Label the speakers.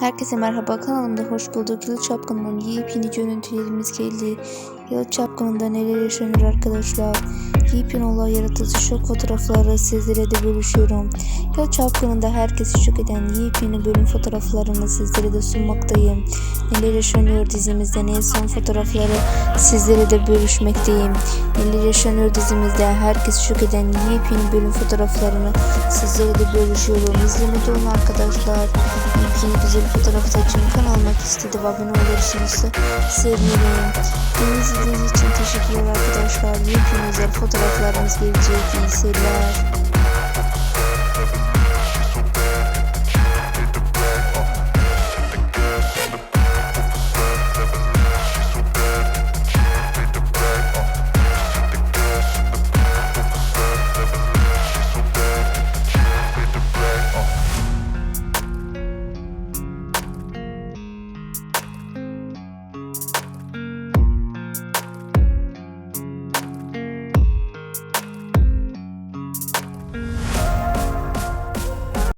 Speaker 1: Herkese merhaba kanalımda hoş bulduk. Yıl Çapkını'nın yepyeni görüntülerimiz geldi. Yıl Çapkını'nda neler yaşanır arkadaşlar? Yepyeni olay yaratıcı şok fotoğrafları sizlere de bölüşüyorum. Yıl Çapkını'nda herkesi şok eden yepyeni bölüm fotoğraflarını sizlere de sunmaktayım. Neler yaşanıyor dizimizde ne son fotoğrafları sizlere de bölüşmekteyim. Neler yaşanıyor dizimizde herkesi şok eden yepyeni bölüm fotoğraflarını sizlere de bölüşüyorum. İzlemede olun arkadaşlar. Yepyeni güzel fotoğraflar için kanalıma istedi abone olursunuz sevinirim. Beni izlediğiniz için teşekkürler arkadaşlar. Yepyeni güzel fotoğraflarımız gelecek. İyi seyirler.